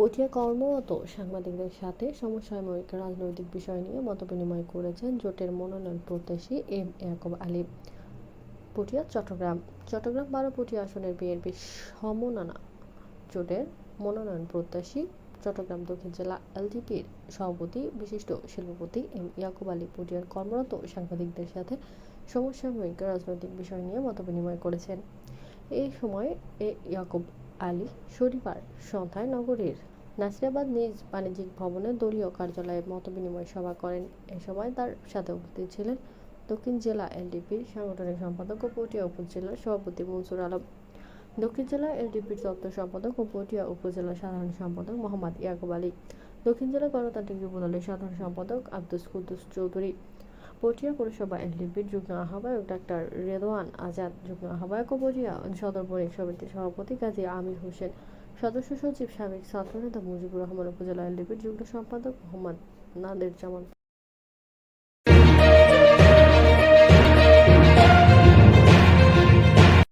পটিয়া কর্মরত সাংবাদিকদের সাথে সমসাময়িক রাজনৈতিক বিষয় নিয়ে মতবিনিময় করেছেন জোটের মনোনয়ন প্রত্যাশী এম. ইয়াকুব আলী। পটিয়া, চট্টগ্রাম। চট্টগ্রাম বারো পটিয়া আসনের বিএনপি সমনানা জোটের মনোনয়ন প্রত্যাশী চট্টগ্রাম দক্ষিণ জেলা এলডিপির সভাপতি, বিশিষ্ট শিল্পপতি এম. ইয়াকুব আলী পটিয়ার কর্মরত সাংবাদিকদের সাথে সমসাময়িক রাজনৈতিক বিষয় নিয়ে মতবিনিময় করেছেন। এই সময় এ. ইয়াকুব আলী শনিবার সন্ধ্যায় নগরীর নাসিরাবাদ নিজ বাণিজ্যিক ভবনে দলীয় কার্যালয়ে মতবিনিময় সভা করেন। এ সময় তার সাথে উপস্থিত ছিলেন দক্ষিণ জেলা এলডিপির সাংগঠনিক সম্পাদক ও পটিয়া উপজেলার সভাপতি মনসুর আলম। দক্ষিণ জেলা এলডিপির দপ্তর সম্পাদক ও পটিয়া উপজেলা সাধারণ সম্পাদক মোহাম্মদ ইয়াকুব আলী। দক্ষিণ জেলা গণতান্ত্রিক যুবদলের সাধারণ সম্পাদক আব্দুস কুদ্দুস চৌধুরী। পটিয়া পৌরসভা এনডিপির যুগ্ম আহ্বায়ক ডাক্তার রেদওয়ান আজাদ, যুগ্ম আহ্বায়ক পটিয়া সদর বণিক সমিতির সভাপতি কাজী আমির হোসেন, সদস্য সচিব সাবেক ছাত্রনেতা মুজিবুর রহমান, উপজেলা এনডিপির যুগ্ম সম্পাদক মোহাম্মদ নাদের জামান।